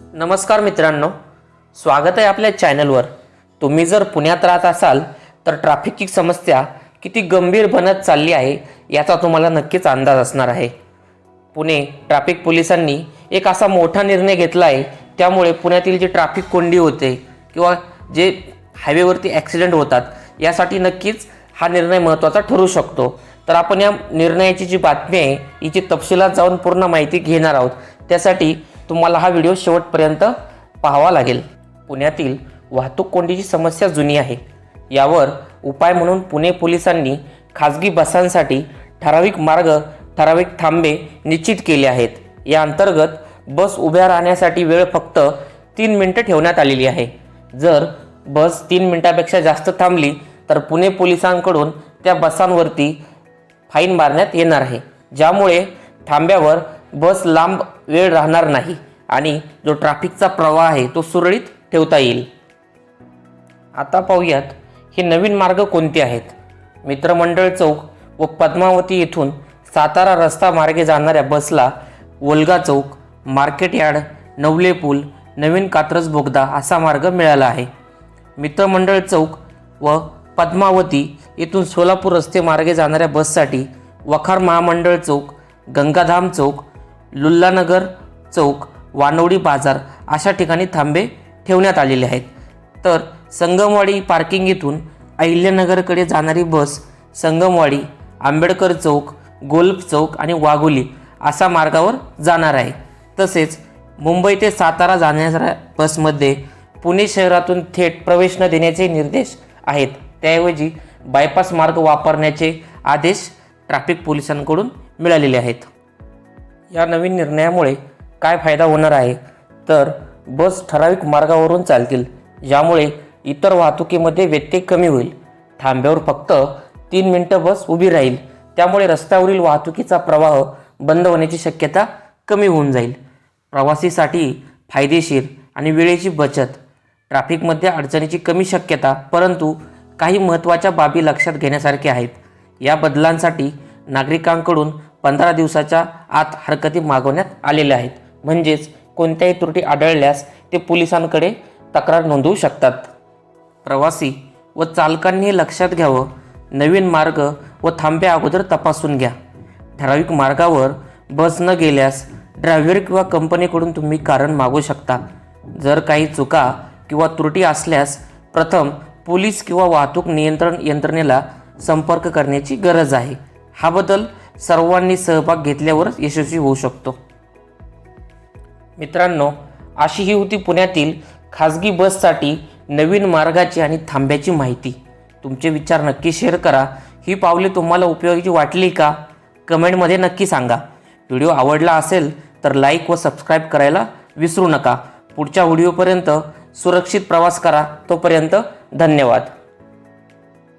नमस्कार मित्रांनो स्वागत आहे आपल्या चॅनलवर. तुम्ही जर पुण्यात राहत असाल तर ट्रॅफिकची समस्या किती गंभीर बनत चालली आहे याचा तुम्हाला नक्कीच अंदाज असणार आहे. पुणे ट्रॅफिक पोलिसांनी एक असा मोठा निर्णय घेतला आहे त्यामुळे पुण्यातील जी ट्रॅफिक कोंडी होते किंवा जे हायवेवरती ॲक्सिडेंट होतात यासाठी नक्कीच हा निर्णय महत्त्वाचा ठरू शकतो. तर आपण या निर्णयाची जी बातमी आहे हिची तपशिलात जाऊन पूर्ण माहिती घेणार आहोत. त्यासाठी तुम्हाला हा व्हिडिओ शेवटपर्यंत पाहावा लागेल. पुण्यातील वाहतूक कोंडीची समस्या जुनी आहे. यावर उपाय म्हणून पुणे पोलिसांनी खाजगी बसांसाठी ठराविक मार्ग ठराविक थांबे निश्चित केले आहेत. या अंतर्गत बस उभ्या राहण्यासाठी वेळ फक्त तीन मिनटं ठेवण्यात आलेली आहे. जर बस तीन मिनटापेक्षा जास्त थांबली तर पुणे पोलिसांकडून त्या बसांवरती फाईन मारण्यात येणार आहे. ज्यामुळे थांब्यावर बस लांब वेळ राहणार नाही आणि जो ट्रॅफिकचा प्रवाह आहे तो सुरळीत ठेवता येईल. आता पाहूयात हे नवीन मार्ग कोणते आहेत? मित्रमंडळ चौक व पद्मावती येथून सातारा रस्ता मार्गे जाणाऱ्या बसला Volga Chowk market yard Navale पूल नवीन कात्रज बोगदा असा मार्ग मिळाला आहे. मित्रमंडळ चौक व पद्मावती येथून सोलापूर रस्ते मार्गे जाणाऱ्या बससाठी वखार महामंडळ चौक गंगाधाम चौक लुल्लानगर चौक वानवडी बाजार अशा ठिकाणी थांबे ठेवण्यात आलेले आहेत. तर संगमवाडी पार्किंग येथून अहिल्यानगरकडे जाणारी बस संगमवाडी आंबेडकर चौक गोल्फ चौक आणि वाघोली असा मार्गावर जाणार आहे. तसेच मुंबई ते सातारा जाणाऱ्या बसमध्ये पुणे शहरातून थेट प्रवेश न देण्याचे निर्देश आहेत. त्याऐवजी बायपास मार्ग वापरण्याचे आदेश ट्रॅफिक पोलिसांकडून मिळालेले आहेत. या नवीन निर्णयामुळे काय फायदा होणार आहे? तर बस ठराविक मार्गावरून चालतील. ज्यामुळे इतर वाहतुकीमध्ये व्यत्यय कमी होईल. थांब्यावर फक्त तीन मिनटं बस उभी राहील. त्यामुळे रस्त्यावरील वाहतुकीचा प्रवाह बंद होण्याची शक्यता कमी होऊन जाईल. प्रवासीसाठी फायदेशीर आणि वेळेची बचत. ट्रॅफिकमध्ये अडचणीची कमी शक्यता परंतु काही महत्त्वाच्या बाबी लक्षात घेण्यासारख्या आहेत. या बदलांसाठी नागरिकांकडून पंधरा दिवसाच्या आत हरकती मागवण्यात आलेल्या आहेत. म्हणजेच कोणत्याही त्रुटी आढळल्यास ते पोलिसांकडे तक्रार नोंदवू शकतात. प्रवासी व चालकांनी लक्षात घ्यावं. नवीन मार्ग व थांबे अगोदर तपासून घ्या. ठराविक मार्गावर बस न गेल्यास ड्रायव्हर किंवा कंपनीकडून तुम्ही कारण मागू शकता. जर काही चुका किंवा त्रुटी असल्यास प्रथम पोलीस किंवा वाहतूक नियंत्रण यंत्रणेला संपर्क करण्याची गरज आहे. हा बदल सर्वांनी सहभाग घेतल्यावरच यशस्वी होऊ शकतो. मित्रांनो अशी ही होती पुण्यातील खाजगी बससाठी नवीन मार्गाची आणि थांब्याची माहिती. तुमचे विचार नक्की शेअर करा. ही पावले तुम्हाला उपयोगी वाटली का? कमेंटमध्ये नक्की सांगा. व्हिडिओ आवडला असेल तर लाईक व सबस्क्राईब करायला विसरू नका. पुढच्या व्हिडिओपर्यंत सुरक्षित प्रवास करा. तोपर्यंत धन्यवाद.